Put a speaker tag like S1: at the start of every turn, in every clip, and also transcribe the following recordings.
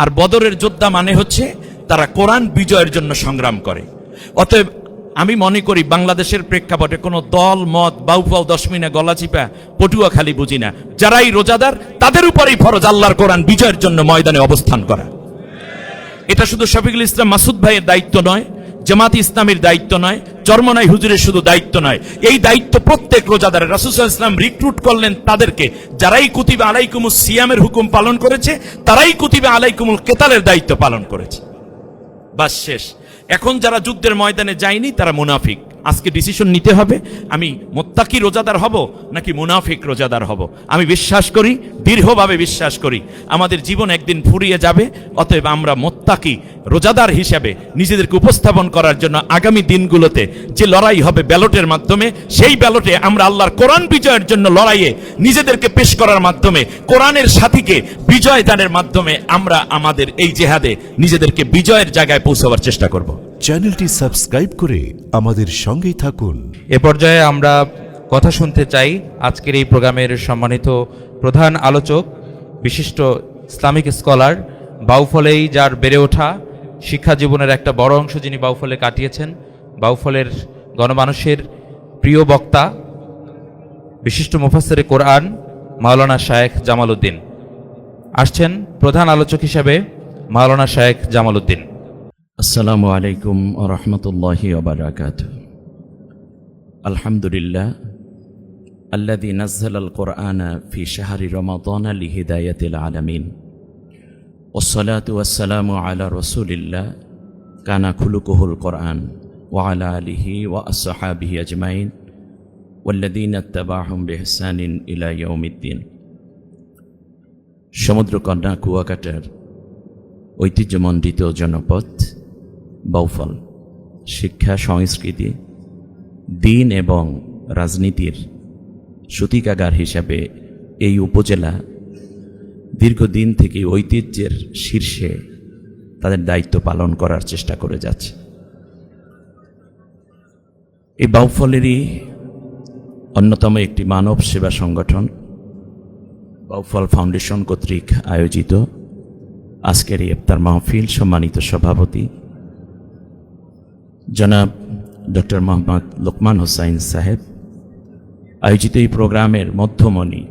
S1: আর বদরের যোদ্ধা মানে হচ্ছে তারা কোরআন বিজয়ের জন্য সংগ্রাম করে। অতএব আমি মনে করি বাংলাদেশের প্রেক্ষাপটে কোনো দল, মত বাউফাউ দশমিনা, গলাচিপা, পটুয়া খালি বুঝি না। যারাই রোজাদার, তাদের উপরেই ফরজ আল্লাহর কোরআন বিজয়ের জন্য ময়দানে অবস্থান করা। এটা শুধু শফিকুল ইসলাম মাসুদ ভাইয়ের দায়িত্ব নয় জামাত ইসলামের দায়িত্ব নয় চরমনাই হুজুরের শুধু দায়িত্ব নয়। এই দায়িত্ব প্রত্যেক রোজাদারের রাসুসাল ইসলাম রিক্রুট করলেন তাদেরকে। যারাই কুতিবে আলাইকুমুল সিয়ামের হুকুম পালন করেছে, তারাই কুতিবে আলাইকুমুল কেতালের দায়িত্ব পালন করেছে। বাস শেষ। এখন যারা যুদ্ধের ময়দানে যায়নি, তারা মুনাফিক। আজকে ডিসিশন নিতে হবে, আমি মোত্তাকি রোজাদার হব নাকি মুনাফিক রোজাদার হব? আমি বিশ্বাস করি দৃঢ়ভাবে বিশ্বাস করি, আমাদের জীবন একদিন ফুরিয়ে যাবে, অতএব আমরা মোত্তাকি রোজাদার হিসেবে নিজেদেরকে উপস্থাপন করার জন্য আগামী দিনগুলোতে যে লড়াই হবে ব্যালটের মাধ্যমে, সেই ব্যালটে আমরা আল্লাহর কোরআন বিজয়ের জন্য লড়াইয়ে নিজেদেরকে পেশ করার মাধ্যমে, কোরআনের সাথীকে বিজয় দানের মাধ্যমে আমরা আমাদের এই জেহাদে নিজেদেরকে বিজয়ের জায়গায় পৌঁছাবার চেষ্টা করব।
S2: চ্যানেলটি সাবস্ক্রাইব করে আমাদের সঙ্গেই থাকুন।
S3: এ পর্যায়ে আমরা কথা শুনতে চাই আজকের এই প্রোগ্রামের সম্মানিত প্রধান আলোচক, বিশিষ্ট ইসলামিক স্কলার বাউফলেই যার বেড়ে ওঠা শিক্ষা জীবনের একটা বড় অংশ যিনি বাউফলে কাটিয়েছেন। বাউফলের গণমানুষের প্রিয় বক্তা, বিশিষ্ট মুফাসসিরে কোরআন মাওলানা শায়েখ জামাল উদ্দিন। আসছেন প্রধান আলোচক হিসেবে মাওলানা শায়েখ জামাল উদ্দিন
S1: আসসালামু আলাইকুম রহমতুল্লাহি ওবরাকাত আলহামদুলিল্লাহ الذي نزل القرآن في شهر رمضان لهداية العالمين والصلاة والسلام على رسول الله كان خلقه القرآن وعلى آله وأصحابه أجمعين والذين اتبعهم بإحسان إلى يوم الدين সমুদ্রকন্যা কুয়াকাটার ঐতিহ্যমণ্ডিত জনপদ বাউফল শিক্ষা, সংস্কৃতি, দিন এবং রাজনীতির সূতিকাগার হিসাবে এই উপজেলা দীর্ঘদিন থেকে ঐতিহ্যের শীর্ষে তাদের দায়িত্ব পালন করার চেষ্টা করে যাচ্ছে। এই বাউফলেরই অন্যতম একটি মানব সেবা সংগঠন বাউফল ফাউন্ডেশন কর্তৃক আয়োজিত আজকের এই ইফতার মাহফিল সম্মানিত সভাপতি জনাব ডক্টর মোহাম্মদ লোকমান হোসাইন সাহেব, আয়োজিত এই প্রোগ্রামের মধ্যমণি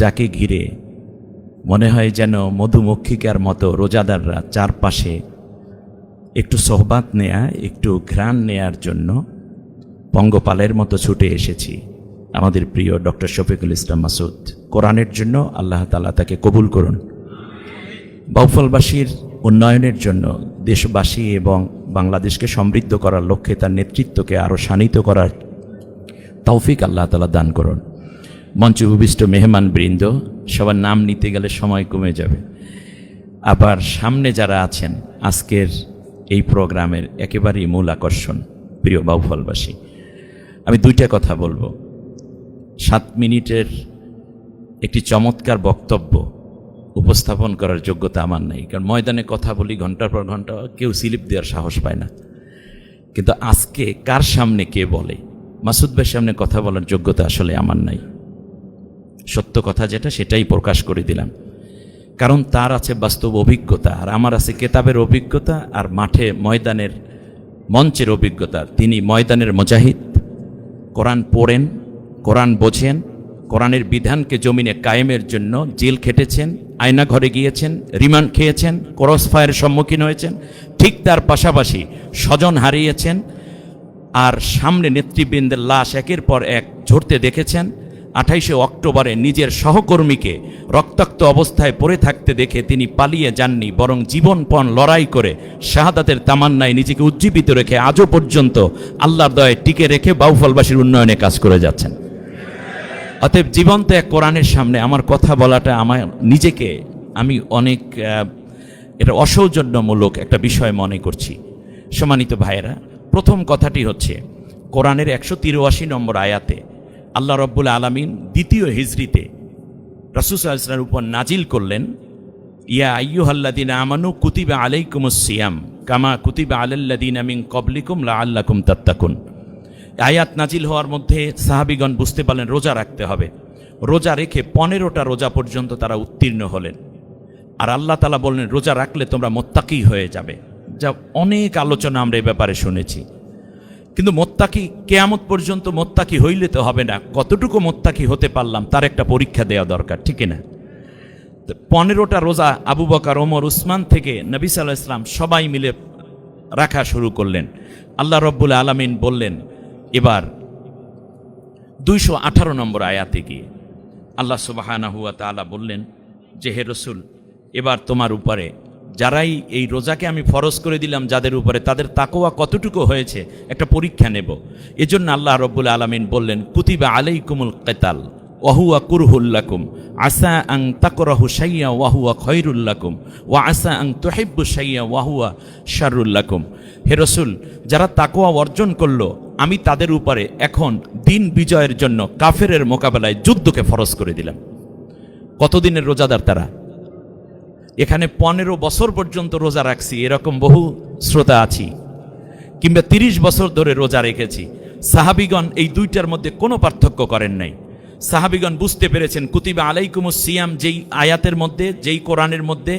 S1: যাকে ঘিরে মনে হয় যেন মধুমক্ষিকার মতো রোজাদাররা চারপাশে একটু সোহবাত নেয়া, একটু ঘ্রাণ নেয়ার জন্য পঙ্গপালের মতো ছুটে এসেছি। আমাদের প্রিয় ডক্টর শফিকুল ইসলাম মাসুদ, কোরআনের জন্য আল্লাহ তালা তাকে কবুল করুন। বাউফলবাসীর উন্নয়নের জন্য দেশবাসী এবং বাংলাদেশকে সমৃদ্ধ করার লক্ষ্যে তার নেতৃত্বকে আরও শানিত করার তৌফিক আল্লাহ তালা দান করুন। মঞ্চে উপবিষ্ট মেহমান বৃন্দ, সবার নাম নিতে গেলে সময় কমে যাবে। আবার সামনে যারা আছেন, আজকের এই প্রোগ্রামের একেবারেই মূল আকর্ষণ, প্রিয় বাউফলবাসী। আমি দুইটা কথা বলব। সাত মিনিটের একটি চমৎকার বক্তব্য উপস্থাপন করার যোগ্যতা আমার নেই। কারণ ময়দানে কথা বলি, ঘণ্টার পর ঘণ্টা কেউ স্লিপ দেওয়ার সাহস পায় না। কিন্তু আজকে কার সামনে কে বলে? মাসুদ ভাইয়ের সামনে কথা বলার যোগ্যতা আসলে আমার নাই। সত্য কথা যেটা, সেটাই প্রকাশ করে দিলাম। কারণ তার আছে বাস্তব অভিজ্ঞতা, আর আমার আছে কেতাবের অভিজ্ঞতা, আর মাঠে ময়দানের মঞ্চের অভিজ্ঞতা। তিনি ময়দানের মুজাহিদ, কোরআন পড়েন, কোরআন বোঝেন কোরআনের বিধানকে জমিনে কায়েমের জন্য জেল খেটেছেন, আয়না ঘরে গিয়েছেন, রিমান্ড খেয়েছেন, ক্রস ফায়ারের সম্মুখীন হয়েছেন, ঠিক তার পাশাপাশি স্বজন হারিয়েছেন আর সামনে নেতৃবৃন্দের লাশ একের পর এক ঝরতে দেখেছেন। আঠাইশে অক্টোবরে নিজের সহকর্মীকে রক্তাক্ত অবস্থায় পড়ে থাকতে দেখে তিনি পালিয়ে যাননি, বরং জীবনপণ লড়াই করে শাহাদাতের তামান্নায় নিজেকে উজ্জীবিত রেখে আজও পর্যন্ত আল্লাহর দয়ে টিকে রেখে বাউফলবাসীর উন্নয়নে কাজ করে যাচ্ছেন। অতএব জীবন্ত এক কোরআনের সামনে আমার কথা বলাটা আমার নিজেকে আমি অনেক এটা অসৌজন্যমূলক একটা বিষয় মনে করছি। সম্মানিত ভাইয়েরা, প্রথম কথাটি হচ্ছে, কোরআনের একশো তিরাশি নম্বর আয়াতে আল্লাহ রব্বুল আলমিন দ্বিতীয় হিজড়িতে রসুসাল্লামের উপর নাজিল করলেন, ইয়া আইয়ুহাল্লাদিন আমানু কুতিবা আলাইকুম সিয়াম কামা কুতিবা আলাল্লাদিন আমিন কবলিকুম লা আল্লাকুম তাত্তাকুন। আয়াত নাজিল হওয়ার মধ্যে সাহাবিগণ বুঝতে পারলেন, রোজা রাখতে হবে। রোজা রেখে পনেরোটা রোজা পর্যন্ত তারা উত্তীর্ণ হলেন। আর আল্লাহ তালা বললেন, রোজা রাখলে তোমরা মোত্তাকি হয়ে যাবে। যা অনেক আলোচনা আমরা এ ব্যাপারে শুনেছি। কিন্তু মোত্তাকি, কেয়ামত পর্যন্ত মোত্তাকি হইলে তো হবে না। কতটুকু মোত্তাকি হতে পারলাম, তার একটা পরীক্ষা দেওয়া দরকার, ঠিক না পনেরোটা রোজা আবু বকার, ওমর, উসমান থেকে নবী সাল্লাহ ইসলাম সবাই মিলে রাখা শুরু করলেন। আল্লাহ রব্বুল আলমিন বললেন এবার দুইশো আঠারো নম্বর আয়াতে গিয়ে আল্লাহ সুবাহানা হুয়া তালা বললেন, যে হে রসুল, এবার তোমার উপরে যারাই এই রোজাকে আমি ফরজ করে দিলাম, যাদের উপরে তাদের তাকোয়া কতটুকু হয়েছে, একটা পরীক্ষা নেব। এজন্য আল্লাহ রব্বুল আলমিন বললেন, কুতিবা আলাইকুমুল কেতাল ওয়াহুয়া কুরহুল্লাকুম আসা আং তাকরাহু সাইয়া ওয়াহুয়া খৈরুল্লাকুম ওয়া আসা আং তোহেব্বু সাইয়া ওয়াহুয়া শারুল্লাকুম হে রসুল, যারা তাকোয়া অর্জন করল আমি তাদের উপরে এখন দিন বিজয়ের জন্য কাফেরের মোকাবেলায় যুদ্ধকে ফরজ করে দিলাম। কতদিনের রোজাদার তারা? এখানে পনেরো বছর পর্যন্ত রোজা রাখছি, এরকম বহু শ্রোতা আছি। কিংবা তিরিশ বছর ধরে রোজা রেখেছি। সাহাবিগণ এই দুইটার মধ্যে কোনো পার্থক্য করেন নাই। সাহাবিগণ বুঝতে পেরেছেন, কুতিবা আলাইকুমুস সিয়াম যেই আয়াতের মধ্যে, যেই কোরআনের মধ্যে,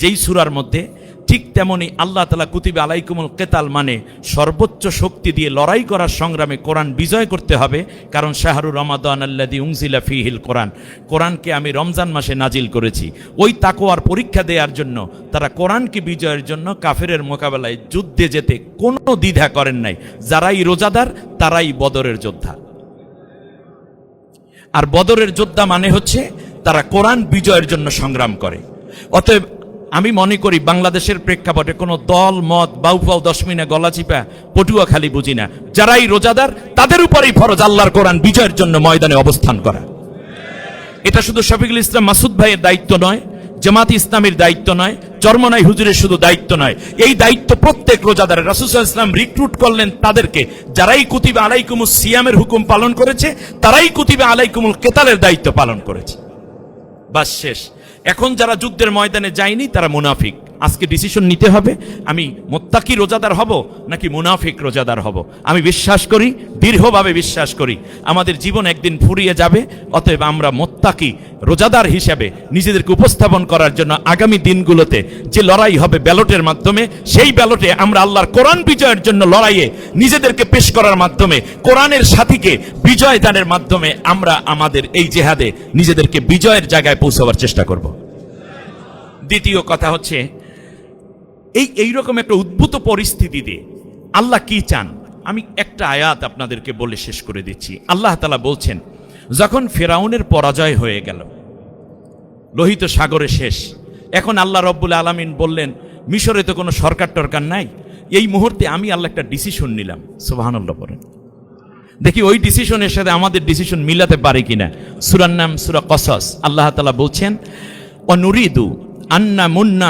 S1: যেই সুরার মধ্যে ঠিক তেমনি আল্লাহ তালা কুতিবে আলাইকুমুল কেতাল মানে সর্বোচ্চ শক্তি দিয়ে লড়াই করার সংগ্রামে কোরআন বিজয় করতে হবে, কারণ শাহরুর রমাদান আল্লাদি উংজিলা ফিহিল কোরআন। কোরআনকে আমি রমজান মাসে নাজিল করেছি। ওই তাকোয়ার পরীক্ষা দেওয়ার জন্য তারা কোরআনকে বিজয়ের জন্য কাফেরের মোকাবেলায় যুদ্ধে যেতে কোনো দ্বিধা করেন নাই। যারাই রোজাদার, তারাই বদরের যোদ্ধা। আর বদরের যোদ্ধা মানে হচ্ছে তারা কোরআন বিজয়ের জন্য সংগ্রাম করে। অতএব আমি মনে করি বাংলাদেশের প্রেক্ষাপটে কোনো দল, মত বাউফাও দশমিনা গলাচিপা পটুয়া খালি বুঝি না। যারাই রোজাদার, তাদের উপরেই ফরজ আল্লাহর কোরআন বিজয়ের জন্য ময়দানে অবস্থান করা। এটা শুধু শফিকুল ইসলাম মাসুদ ভাইয়ের দায়িত্ব নয়, জামাত ইসলামের দায়িত্ব নয়, চরমনাই হুজুরের শুধু দায়িত্ব নয়। এই দায়িত্ব প্রত্যেক রোজাদারের রাসুসাল ইসলাম রিক্রুট করলেন তাদেরকে। যারাই কুতিবে আলাইকুমুল সিয়ামের হুকুম পালন করেছে, তারাই কুতিবে আলাইকুমুল কেতালের দায়িত্ব পালন করেছে। বাস শেষ। এখন যারা যুদ্ধের ময়দানে যায়নি তারা মুনাফিক। আজকে ডিসিশন নিতে হবে, আমি মোত্তাকি রোজাদার হব নাকি মুনাফিক রোজাদার হব? আমি বিশ্বাস করি, দৃঢ়ভাবে বিশ্বাস করি, আমাদের জীবন একদিন ফুরিয়ে যাবে, অতএব আমরা মোত্তাকি রোজাদার হিসাবে নিজেদেরকে উপস্থাপন করার জন্য আগামী দিনগুলোতে যে লড়াই হবে ব্যালটের মাধ্যমে, সেই ব্যালটে আমরা আল্লাহর কোরআন বিজয়ের জন্য লড়াইয়ে নিজেদেরকে পেশ করার মাধ্যমে, কোরআনের সাথীকে বিজয় দানের মাধ্যমে আমরা আমাদের এই জেহাদে নিজেদেরকে বিজয়ের জায়গায় পৌঁছাবার চেষ্টা করব। দ্বিতীয় কথা হচ্ছে এই এইরকম একটা উদ্ভূত পরিস্থিতিতে আল্লাহ কি চান? আমি একটা আয়াত আপনাদেরকে বলে শেষ করে দিচ্ছি। আল্লাহ তালা বলছেন, যখন ফেরাউনের পরাজয় হয়ে গেল, লোহিত সাগরে শেষ, এখন আল্লাহ রব্বুল আলমিন বললেন, মিশরে তো কোনো সরকার টরকার নাই। এই মুহূর্তে আমি আল্লাহ একটা ডিসিশন নিলাম। সুবাহান্লাহ বলেন। দেখি ওই ডিসিশনের সাথে আমাদের ডিসিশন মিলাতে পারে কিনা। সুরার নাম সুরা কসস। আল্লাহ তালা বলছেন অনুরিদু আন্না মুন্না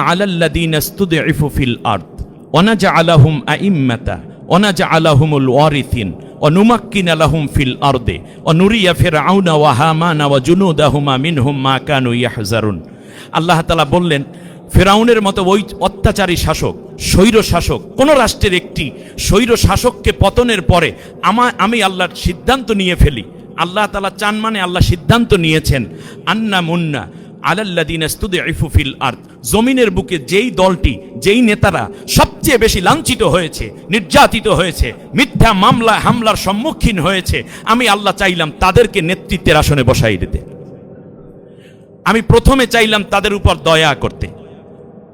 S1: অনাজা অনাজা ফিল আর্দে। মা আল্লাহ তালা বললেন ফেরাউনের মতো ওই অত্যাচারী শাসক, স্বৈর শাসক, কোন রাষ্ট্রের একটি স্বৈর শাসককে পতনের পরে আমা, আমি আল্লাহর সিদ্ধান্ত নিয়ে ফেলি। আল্লাহ তালা চান মানে আল্লাহ সিদ্ধান্ত নিয়েছেন, আন্না মুন্না আলাল্লাদিন ফিল আর্থ জমিনের বুকে যেই দলটি, যেই নেতারা সবচেয়ে বেশি লাঞ্ছিত হয়েছে, নির্যাতিত হয়েছে, মিথ্যা মামলা, হামলার সম্মুখীন হয়েছে, আমি আল্লাহ চাইলাম তাদেরকে নেতৃত্বের আসনে বসাই দিতে। আমি প্রথমে চাইলাম তাদের উপর দয়া করতে।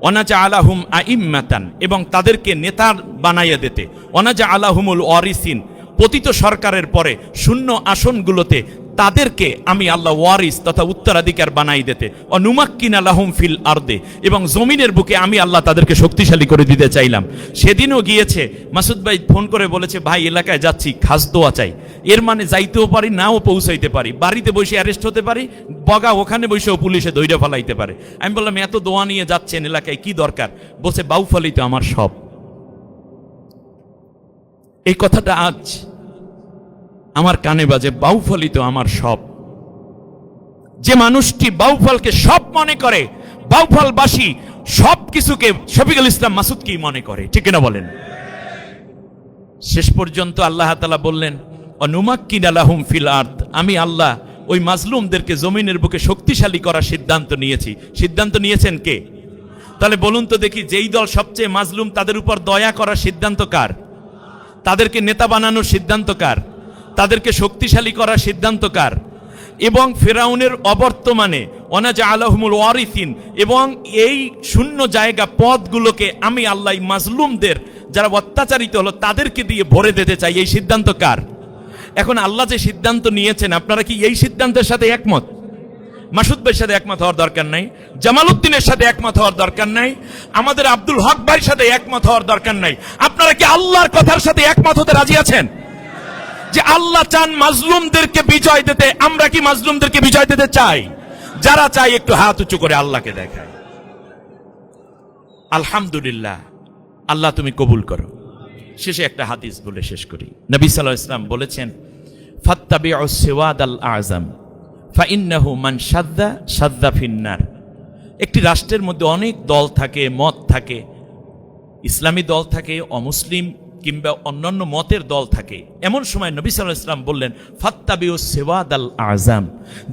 S1: অনাজা আলাহুম আইম্মাতান, এবং তাদেরকে নেতার বানাইয়া দিতে। অনাজা আলাহুমুল অরিসিন পতিত সরকারের পরে শূন্য আসনগুলোতে তাদেরকে আমি আল্লাহ ওয়ারিস তথা উত্তরাধিকার বানাই দিতে। অনুমাক্কিন আলাহুম ফিল আর্দে, এবং জমিনের বুকে আমি আল্লাহ তাদেরকে শক্তিশালী করে দিতে চাইলাম। সেদিনও গিয়েছে, মাসুদ ভাই ফোন করে বলেছে, ভাই, এলাকায় যাচ্ছি, খাস দোয়া চাই। এর মানে যাইতেও পারি, নাও পৌঁছাইতে পারি। বাড়িতে বসে অ্যারেস্ট হতে পারি, বগা ওখানে বসেও পুলিশে দৈরে ফেলাইতে পারে। আমি বললাম, এত দোয়া নিয়ে যাচ্ছেন এলাকায়, কি দরকার? বসে বাউফালি তো আমার সব। এই কথাটা আজ আমার কানে বাজে বাউফলই তো আমার সব। যে মানুষটি বাউফলকে সব মনে করে বাউফলবাসী সব কিছুকে শফিকুল ইসলাম মাসুদ কি মনে করে, ঠিক না বলেন? শেষ পর্যন্ত আল্লাহ তালা বললেন, অনুমাক্কিন আলাহুম ফিল আর্থ আমি আল্লাহ ওই মাজলুমদেরকে জমিনের বুকে শক্তিশালী করার সিদ্ধান্ত নিয়েছি। সিদ্ধান্ত নিয়েছেন কে? তাহলে বলুন তো দেখি, যেই দল সবচেয়ে মাজলুম, তাদের উপর দয়া করার সিদ্ধান্ত কার? তাদেরকে নেতা বানানোর সিদ্ধান্ত কার? তাদেরকে শক্তিশালী করার সিদ্ধান্ত কার? এবং ফেরাউনের অবর্তমানে, অনাজা আলহমুল ওয়ারিসিন, এবং এই শূন্য জায়গা পদগুলোকে আমি আল্লাহ মাজলুমদের যারা অত্যাচারিত হলো, তাদেরকে দিয়ে ভরে দিতে চাই। এই সিদ্ধান্ত কার? এখন আল্লাহ যে সিদ্ধান্ত নিয়েছেন, আপনারা কি এই সিদ্ধান্তের সাথে একমত? মাসুদ ভাইয়ের সাথে একমত হওয়ার দরকার নাই। জামাল উদ্দিনের সাথে একমত হওয়ার দরকার নাই। আমাদের আব্দুল হক ভাইয়ের সাথে একমত হওয়ার দরকার নাই। আপনারা কি আল্লাহর কথার সাথে একমত হতে রাজি আছেন? যে আল্লাহ চান মাজলুমদেরকে বিজয় দিতে, আমরা কি মাজলুমদেরকে বিজয় দিতে চাই? যারা চাই একটু হাত উঁচু করে আল্লাহকে দেখায়। আলহামদুলিল্লাহ, আল্লাহ তুমি কবুল করো। শেষে একটা হাদিস বলে শেষ করি। নবী সাল্লাহ ইসলাম বলেছেন ফাত্তাবি সেওয়াদ আল আজম ফাইন্নাহু মান সাদ্দা সাদ্দা ফিন্নার। একটি রাষ্ট্রের মধ্যে অনেক দল থাকে, মত থাকে। ইসলামী দল থাকে, অমুসলিম কিংবা অন্যান্য মতের দল থাকে। এমন সময় নবী সাল্লাহ ইসলাম বললেন, ফাত্তাবিউ সেওয়াদ আল আজাম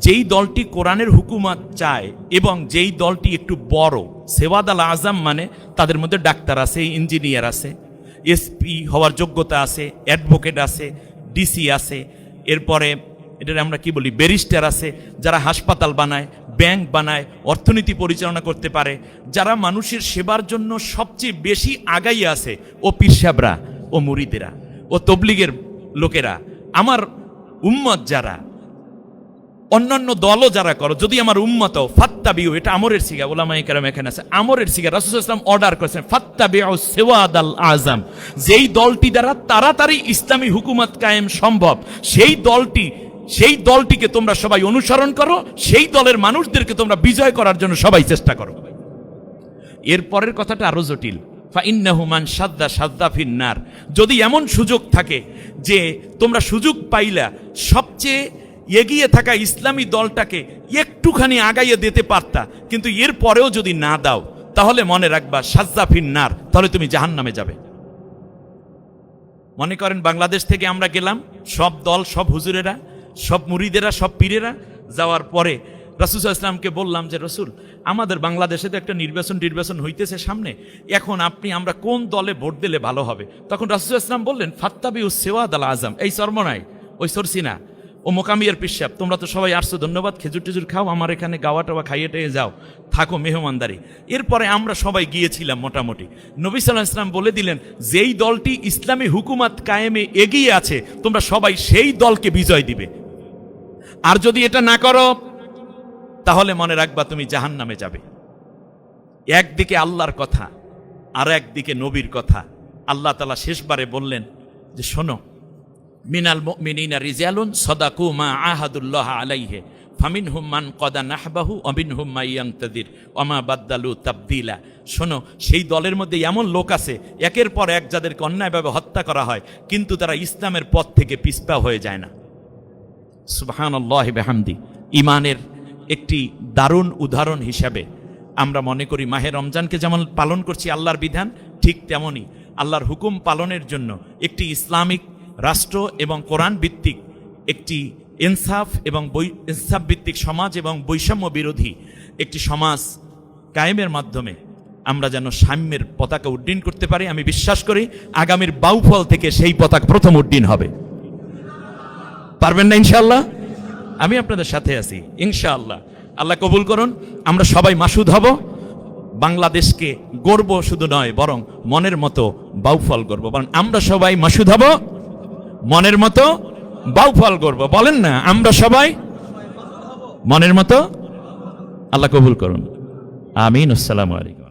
S1: যেই দলটি কোরআনের হুকুমাত চায় এবং যেই দলটি একটু বড় সেওয়াদ আল আজাম মানে তাদের মধ্যে ডাক্তার আছে, ইঞ্জিনিয়ার আছে, এসপি হওয়ার যোগ্যতা আছে, অ্যাডভোকেট আছে, ডিসি আছে, এরপরে এটার আমরা কি বলি, ব্যারিস্টার আছে, যারা হাসপাতাল বানায়, ব্যাংক বানায়, অর্থনীতি পরিচালনা করতে পারে, যারা মানুষের সেবার জন্য সবচেয়ে বেশি আগাই আছে, ও পিরসাবরা ও মুরিদেরা ও তবলিগের লোকেরা, আমার উম্মত যারা, অন্যান্য দলও যারা করো, যদি আমার উম্মত ফাত্তাবিউ, এটা আমরের সিগা ওলামাই কেরাম এখানে আছে, আমরের সিগা রাসুল ইসলাম অর্ডার করেছেন, ফাত্তাবিউ সেওয়াদ আল আজম যেই দলটি দ্বারা তাড়াতাড়ি ইসলামী হুকুমত কায়েম সম্ভব, সেই দলটি, সেই দলটিকে তোমরা সবাই অনুসরণ করো, সেই দলের মানুষদেরকে তোমরা বিজয় করার জন্য সবাই চেষ্টা করো। এরপরের কথাটা আরও জটিল। ফাইন্নাহুমান সাদ্দা সাদ্দা ফিন্নার। যদি এমন সুযোগ থাকে যে তোমরা সুযোগ পাইলা, সবচেয়ে এগিয়ে থাকা ইসলামী দলটাকে একটুখানি আগাইয়ে দিতে পারতা, কিন্তু এর পরেও যদি না দাও, তাহলে মনে রাখবা সাজ্জা ফিন্নার, তাহলে তুমি জাহান নামে যাবে। মনে করেন বাংলাদেশ থেকে আমরা গেলাম, সব দল, সব হুজুরেরা, সব মুরিদেরা, সব পীরেরা, যাওয়ার পরে রাসুল ইসলামকে বললাম যে, রসুল, আমাদের বাংলাদেশে তো একটা নির্বাচন নির্বাচন হইতেছে সামনে। এখন আপনি, আমরা কোন দলে ভোট দিলে ভালো হবে? তখন রাসুল ইসলাম বললেন ফাত্তাবি ও সেওয়াদ আল আজম, এই চর্মনাই ওই সরসিনা, ও মোকামিয়ার পিসাব, তোমরা তো সবাই আসছো ধন্যবাদ, খেজুর টেজুর খাও, আমার এখানে গাওয়া টাওয়া খাইয়ে টাইয়ে যাও, থাকো মেহমানদারি। এরপরে আমরা সবাই গিয়েছিলাম মোটামুটি। নবী সাল্লাহ ইসলাম বলে দিলেন, যেই দলটি ইসলামী হুকুমাত কায়েমে এগিয়ে আছে, তোমরা সবাই সেই দলকে বিজয় দিবে। আর যদি এটা না করো তাহলে মনে রাখবা তুমি জাহান নামে যাবে। একদিকে আল্লাহর কথা, আর একদিকে নবীর কথা। আল্লাহ তালা শেষবারে বললেন যে, শোনো, মিনাল মিনিনা রিজালুন সদাকু মা আহাদুল্লাহ আলাইহে ফামিন হুম্মান কদা নাহবাহু অমিন হুম্মা ইয়াংতাদির অমা বাদ্দালু তাবদিলা। শোনো, সেই দলের মধ্যে এমন লোক আছে, একের পর এক যাদেরকে অন্যায়ভাবে হত্যা করা হয়, কিন্তু তারা ইসলামের পথ থেকে পিসপা হয়ে যায় না। সুবাহান্লাহ বেহামদি, ইমানের একটি দারুণ উদাহরণ হিসাবে আমরা মনে করি, মাহে রমজানকে যেমন পালন করছি আল্লাহর বিধান, ঠিক তেমনই আল্লাহর হুকুম পালনের জন্য একটি ইসলামিক রাষ্ট্র এবং কোরআন ভিত্তিক একটি ইনসাফ এবং বৈ, ইনসাফ ভিত্তিক সমাজ এবং বৈষম্য বিরোধী একটি সমাজ কায়েমের মাধ্যমে আমরা যেন সাম্যের পতাকা উড্ডীন করতে পারি। আমি বিশ্বাস করি, আগামীর বাউফল থেকে সেই পতাকা প্রথম উড্ডীন হবে। পারবেন না ইনশাল্লাহ আমি আপনাদের সাথে আছি, ইনশাআল্লাহ। আল্লাহ কবুল করুন, আমরা সবাই মাসুদ হব। বাংলাদেশকে গর্ব শুধু নয়, বরং মনের মতো বাউফল করব বরং আমরা সবাই মাসুদ হব, মনের মতো বাউফল করব বলেন না, আমরা সবাই মনের মতো। আল্লাহ কবুল করুন। আমিন, আসসালামু আলাইকুম।